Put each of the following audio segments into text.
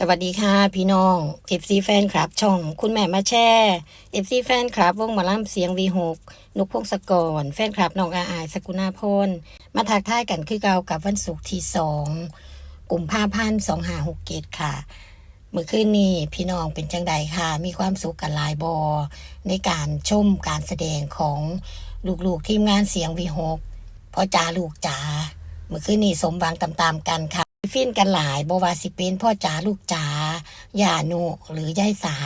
สวัสดีค่ะพี่น้อง FC แฟนคลับ ช่องคุณแม่มาแช่ FC แฟนคลับ วงหมอลำเสียง V6 นุกพงศกร แฟนคลับน้องอาอาย สกุณาพลมาทักทายกันคือเก่ากับวันศุกร์ที่สองกลุ่มภาพันสองหาหกเกตค่ะ เมื่อคืนนี้พี่น้องเป็นจังใดค่ะ มีความสุขกันหลายบอ ในการชมการแสดงของลูกๆทีมงานเสียง V6 พ่อจ๋าลูกจ๋าเมื่อคืนนี้สมหวังตามๆกันค่ะ ฟินกันหลายบว่าสิเป็นพ่อจ๋าลูกจ๋าย่าหนุหรือยายสา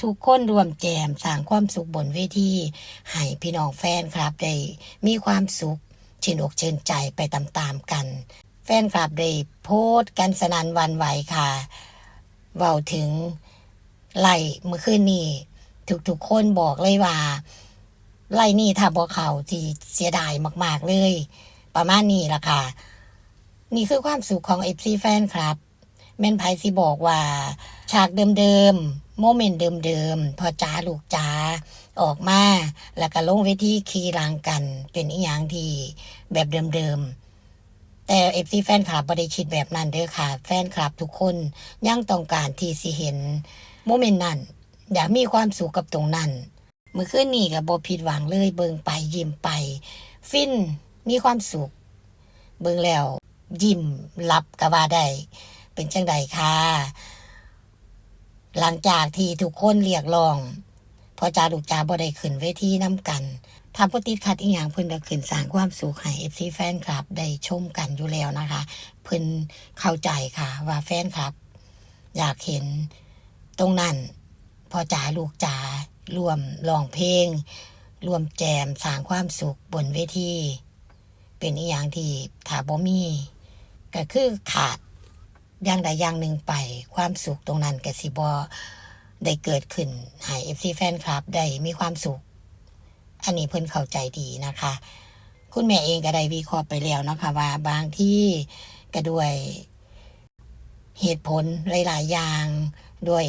ทุกคนรวมแจมสร้างความสุขบนเวทีให้พี่น้องแฟนครับได้มีความสุขชื่นอกเชื่นใจไปตามๆกัน แฟนคลับได้โพสต์กันสนันวันไหวค่ะเว้าถึงไล่เมื่อคืนนี้ทุกๆคนบอกเลยว่าไล่นี่ถ้าบ่เขาที่เสียดายมาก ๆ เลย ประมาณนี้ละค่ะ นี่คือความสุขของ FC แฟนครับ แม่นไพสิบอกว่า ฉากเดิมๆ โมเมนต์เดิมๆ พอจ้าลูกจ้าออกมา แล้วก็ลงเวทีคีรังกัน เป็นอีหยังที่แบบเดิมๆ แต่ FC แฟนคลับบ่ได้คิดแบบนั้นเด้อค่ะ แฟนคลับทุกคนยังต้องการที่สิเห็นโมเมนต์นั้นอยากมีความสุขกับตรงนั้นเมื่อคืนนี้ก็บ่ผิดหวังเลย เบิงไปยิ้มไป ฟินมีความสุข เบิงแล้ว ยิ้มรับก็ว่าได้ เป็นจังใดค่ะ หลังจากที่ทุกคนเรียกร้องพอจาลูกจาบ่ได้ขึ้นเวทีน้ำกันถ้าบ่ติดขัดอีหยังเพิ่นก็ขึ้นสร้างความสุขให้ FC แฟนคลับได้ชมกันอยู่แล้วนะคะ เพิ่นเข้าใจค่ะ ว่าแฟนคลับ อยากเห็นตรงนั้นพอจ๋าลูกจ๋ารวมร้องเพลงรวมแจมสร้างความสุขบนเวทีเป็นอีหยังที่ถ้าบ่มี ก็คือขาดอย่างใดอย่างหนึ่งไปความสุขตรงนั้นก็สิบ่ได้เกิดขึ้นให้ FC แฟนคลับได้มีความสุข อันนี้เพิ่นเข้าใจดีนะคะ คุณแม่เองก็ได้วิเคราะห์ไปแล้วนะคะว่าบางที่ก็ด้วยเหตุผลหลาย ๆ อย่างด้วย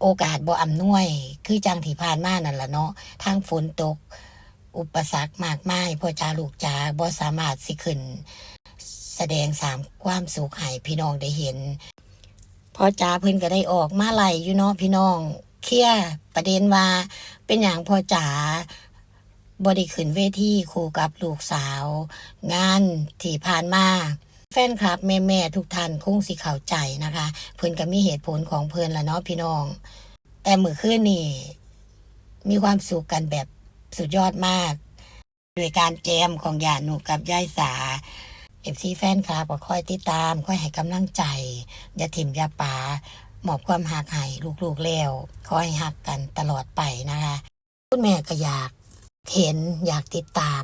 โอกาสบ่อำนวย คือจังที่ผ่านมานั่นล่ะเนาะทางฝนตก อุปสรรคมากมายพ่อจาลูกจาบ่สามารถสิขึ้น ดงสามความสุขให้พี่น้องได้เห็นพอจาเพิ่นก็ได้ออกมาไล่อยู่เนาะพี่น้อง เคลียร์ประเด็นว่าเป็นอย่างพอจ๋าบ่ได้ขึ้นเวทีคู่กับลูกสาว งานที่ผ่านมาแฟนคลับแม่ๆทุกท่านคงสิเข้าใจนะคะ เพิ่นก็มีเหตุผลของเพิ่นละเนาะพี่น้อง แต่มื้อคืนนี่มีความสุขกันแบบสุดยอดมาก โดยการแจมของยาหนูกับยายสา เอฟซีแฟนคลับก็คอยติดตามคอยให้กำลังใจ อย่าถิ่มอย่าป่าหมอบความหักให้ลูกๆแล้วคอยหักกันตลอดไปนะคะคุณแม่ก็อยากเห็นอยากติดตาม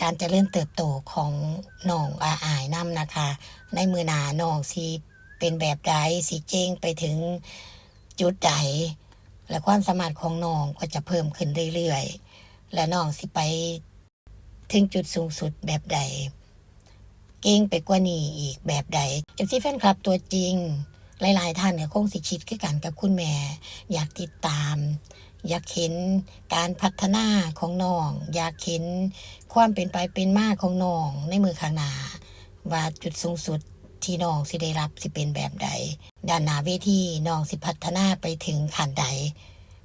การจเจริญเติบโตของน้องอาอายน้ำนะคะ ในมือหนาน้องสิเป็นแบบใดสิเจงไปถึงจุดใดและความสามารถของน้องก็จะเพิ่มขึ้นเรื่อยๆ และน้องสิไปถึงจุดสูงสุดแบบใด เก่งไปกว่านี้อีกแบบใดเอฟซีแฟนคลับตัวจริง หลายๆท่านเนี่ยคงสิคิดคือกันกับคุณแม่ อยากติดตาม อยากเห็นการพัฒนาของน้อง อยากเห็นความเป็นไปเป็นมาของน้องในมือข้างหน้าว่าจุดสูงสุดที่น้องสิได้รับสิเป็นแบบใดด้านหน้าเวทีน้องสิพัฒนาไปถึงขั้นใด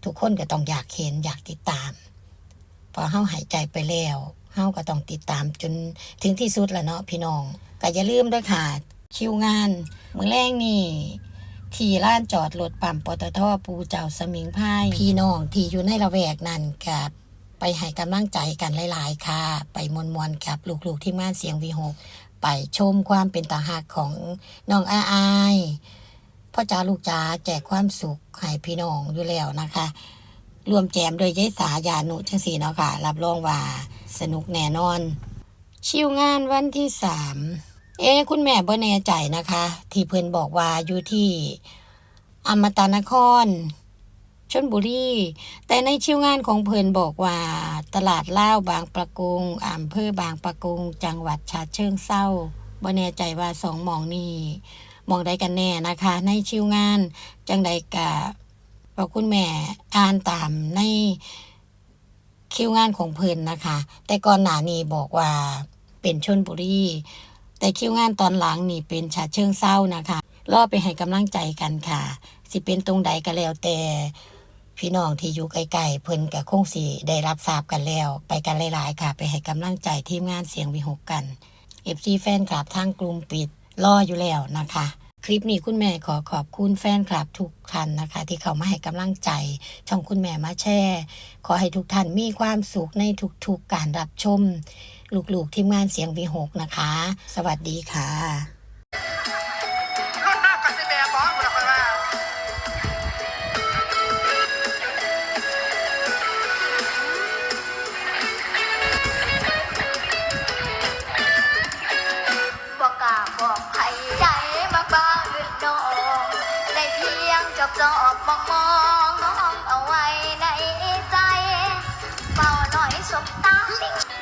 ทุกคนก็ต้องอยากเห็นอยากติดตาม พอเฮาหายใจไปแล้ว เฮาก็ต้องติดตามจนถึงที่สุดล้วเนาะพี่น้องก็อย่าลืมด้วยค่ะ คิวงานมื้อแรกนี่ที่ร้านจอดรถปั๊มปตทปูเจ้าสมิงพายพี่น้องที่อยู่ในละแวกนั้นกับไปให้กำลังใจกันหลาย ๆ ค่ะ ไปมวนมวนๆกับลูกๆที่งานเสียงวีหกไปชมความเป็นตาหักของน้องอาอายพ่อจ๋าลูกจ๋าแจกความสุขให้พี่น้องอยู่แล้วนะคะ รวมแจมโดยยายสายานุจังสีเนาะค่ะ รับรองว่าสนุกแน่นอน ชิวงานวันที่สามเอ๊คุณแม่บ่แน่ใจนะคะ ที่เพิ่นบอกว่าอยู่ที่อมตะนครชนบุรีแต่ในชิวงานของเพิ่นบอกว่า ตลาดเล่าบางประกงอำเภอบางประกง จังหวัดฉะเชิงเซาบ่แน่ใจว่าสองหมองนี้มองใดกันแน่นะคะ ในชิวงาน จังใดกะ บอคุณแม่อ่านตามในคิวงานของเพิ่นนะคะ แต่ก่อนหน้านี้บอกว่าเป็นชนบุรีแต่คิวงานตอนหลังนี่เป็นฉะเชิงเศร้านะคะรอไปให้กำลังใจกันค่ะ สิเป็นตรงใดก็แล้วแต่พี่น้องที่อยู่ไกลๆเพิ่นก็คงสิได้รับทราบกันแล้ว ไปกันหลายๆค่ะ ไปให้กำลังใจทีมงานเสียงวิหกกัน FC แฟนคลับทางกลุ่มปิดรออยู่แล้วนะคะ คลิปนี้คุณแม่ขอขอบคุณแฟนคลับทุกท่านนะคะ ที่เขามาให้กำลังใจ ช่องคุณแม่มาแชร์ขอให้ทุกท่านมีความสุขในทุกๆการรับชม ลูกๆทีมงานเสียงวีหกนะคะ สวัสดีค่ะ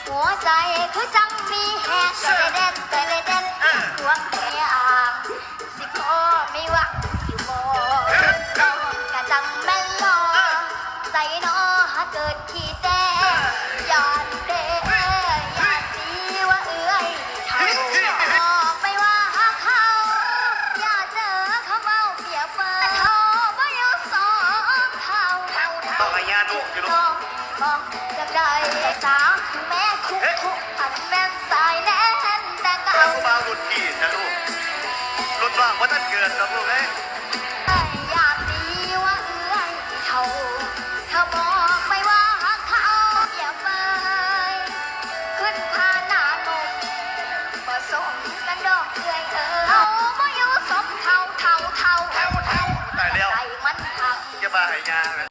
หัวใจคือจังมีแหกแต่เด็ดแต่เด็ดดวงแค่อ่างสิพอไม่วังอยู่บ่น้องกะจังแม่นลอใจน้อหาเกิดขี้แต่ยานเด้ยานสีว่าเอื้อยเท่าบอกไปว่าหักเขาอย่าเจอเขาเมาเปียกเปิดเขาบ่อยู่สองเท่าเท่าเท่าต้องให้ยาลูกอยู่ มองจะได้สาวแม่คุกคุกอันแม่นสายแน่นแต่เก่าถ้าผู้บ่าวรุ่นพี่นะลูก รุ่นว่างว่าท่านเกิดหรอกลูกเอ้ยอยากดีว่าเอื้อยเท่าถ้าบอกไปว่าเขาอย่าเปยขึ้นพาหน้านมผสมกันดอกเอื้อยเออเขาบ่อยู่สมเท่าเท่าเท่าเท่าเท่าตายแล้วใจมันพังอย่าบ้าให้ยาเลย